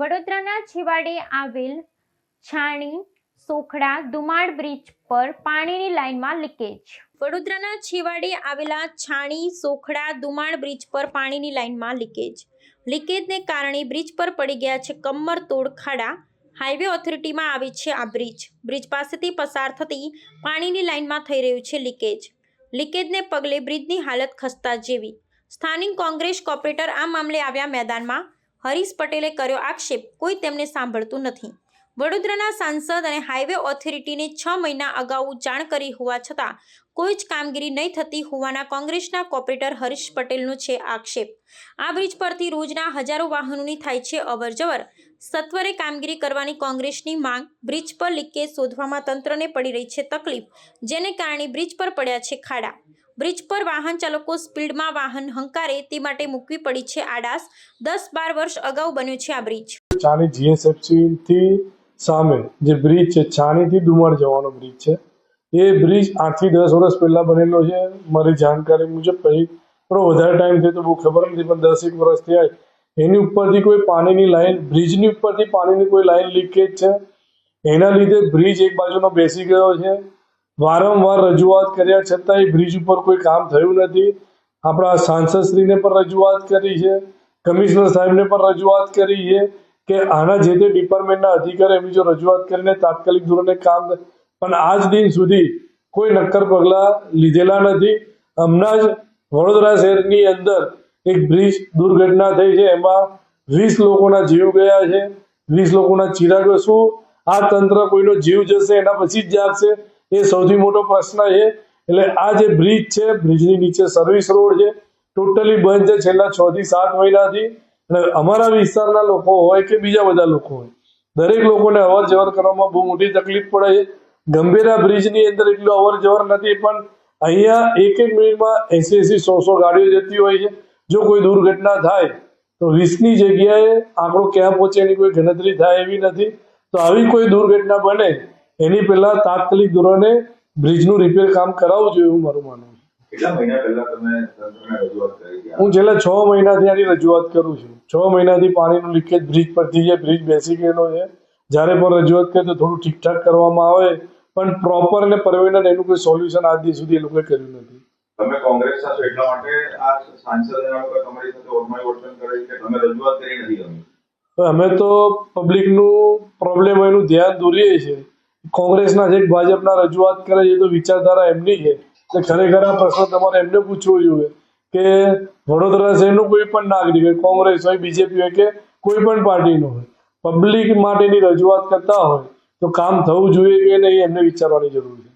વડોદરાના છેવાડે આવેલ છાણી, સોખડા દુમાળ બ્રિજ પર પાણીની લાઇનમાં લીકેજ. વડોદરાના છેવાડે આવેલા છાણી, સોખડા દુમાળ બ્રિજ પર પાણીની લાઇનમાં લીકેજ. લીકેજને કારણે બ્રિજ પર પડી ગયા છે કમર તોડ ખાડા. હાઈવે ઓથોરિટીમાં આવે છે આ બ્રિજ. બ્રિજ પાસેથી પસાર થતી પાણીની લાઇનમાં થઈ રહ્યું છે લીકેજ. લીકેજને પગલે બ્રિજની હાલત ખસ્તા જેવી. સ્થાનિક કોંગ્રેસ કોર્પોરેટર આ મામલે આવ્યા મેદાનમાં હરીશ પટેલે કર્યો આક્ષેપ. કોઈ તેમને સાંભળતું નથી. વડોદરાના સાંસદ અને હાઈવે ઓથોરિટીને છ મહિના અગાઉ જાણ કરી હોવા છતાં, કોઈ જ કામગીરી નહીં થતી હોવાના કોંગ્રેસના કોપરેટર હરીશ પટેલનો છે આક્ષેપ. આ બ્રિજ પરથી રોજના હજારો વાહનોની થાય છે અવરજવર. સત્વરે કામગીરી કરવાની કોંગ્રેસની માંગ. બ્રિજ પર લીકેજ શોધવામાં તંત્રને પડી રહી છે તકલીફ, જેને કારણે બ્રિજ પર પડ્યા છે ખાડા. બ્રિજ પર વાહન ચાલકો સ્પીડમાં વાહન હંકારે તે માટે મૂકવી પડી છે આડાસ. દસ બાર વર્ષ અગાઉ બન્યો છે આ બ્રિજ. ચાની જીએસએફસી થી સામે જે બ્રિજ છે છાણીથી ડુમર જવાનો બ્રિજ છે. એ બ્રિજ આઠથી દસ વર્ષ પહેલા બનેલો છે. મારી જાણકારી મુજબ પછી થોડો વધારે ટાઈમ થયો તો બહુ ખબર નથી, પણ દસ એક વર્ષ થયા એની ઉપરથી કોઈ પાણીની લાઈન, બ્રિજની ઉપરથી પાણીની કોઈ લાઈન લીકેજ છે. એના લીધે બ્રિજ એક બાજુનો બેસી ગયો છે. વારંવાર રજૂઆત કર્યા છતાંય બ્રિજ ઉપર કોઈ કામ થયું નથી. આપણા સાંસદશ્રીને પણ રજૂઆત કરી છે, કમિશનર સાહેબને પણ રજૂઆત કરી છે કે આના જે તે ડિપાર્ટમેન્ટના અધિકારી એમની જો રજૂઆત કરીને તાત્કાલિક ધોરણે કામ. પણ આજ દિન સુધી કોઈ નક્કર પગલાં લીધેલા નથી. હમણાં જ વડોદરા શહેરની અંદર એક બ્રિજ દુર્ઘટના થઈ છે, એમાં વીસ લોકોના જીવ ગયા છે, વીસ લોકોના ચિરાગો શું? આ તંત્ર કોઈનો જીવ જશે, એના પછી જ જાગશે. એ સૌથી મોટો પ્રશ્ન છે. એટલે આ જે બ્રિજ છે બ્રિજની નીચે સર્વિસ રોડ છે ટોટલી બંધ છે. છેલ્લા છ થી સાત મહિનાથી. અને અમારા વિસ્તારના લોકો હોય કે બીજા બધા લોકો હોય, દરેક લોકોને અવર જવર કરવામાં બહુ મોટી તકલીફ પડે છે. ગંભીરા બ્રિજની અંદર એટલું અવર જવર નથી, પણ અહીંયા એક એક મિનિટમાં એસી એસી સો સો ગાડીઓ જતી હોય છે. જો કોઈ દુર્ઘટના થાય, તો વીસની જગ્યાએ આંકડો ક્યાં પહોંચે એની કોઈ ગણતરી થાય એવી નથી. તો આવી કોઈ દુર્ઘટના બને એની પહેલા તાત્કાલિક ધોરણે બ્રિજનું રિપેર કામ કરાવવું જોઈએ એવું મારું માનવું છે. કરી હું છેલ્લા છ મહિનાથી આની રજૂઆત કરું છું. છ મહિનાથી પાણીનું લીકેજ બ્રિજ પરથી છે બ્રિજ બેસી ગયેલો છે. જ્યારે પણ રજૂઆત કરીએ તો થોડું ઠીકઠાક કરવામાં આવે પણ પ્રોપર અને પરવેનન્ટ એનું કોઈ સોલ્યુશન આજ દિવસ સુધી એ લોકોએ કર્યું નથી. તમે કોંગ્રેસના છો એટલા માટે આ સાંસદ અને આ લોકો તમારી સાથે ઓરમાઈ વર્તન કરે છે તમે રજૂઆત કરી નથી ગમી? તો અમે તો પબ્લિકનું પ્રોબ્લેમ એનું ધ્યાન દોરીએ છીએ. કોંગ્રેસના જે ભાજપના રજૂઆત કરે છે તો વિચારધારા એમની છે. એટલે ખરેખર આ પ્રશ્ન તમારે એમને પૂછવો જોઈએ કે વડોદરા શહેરનું કોઈ પણ નાગરિક હોય, કોંગ્રેસ હોય, બીજેપી હોય કે કોઈ પણ પાર્ટીનો હોય, પબ્લિક માટેની રજૂઆત કરતા હોય, તો કામ થવું જોઈએ કે નહીં, એમને વિચારવાની જરૂર છે.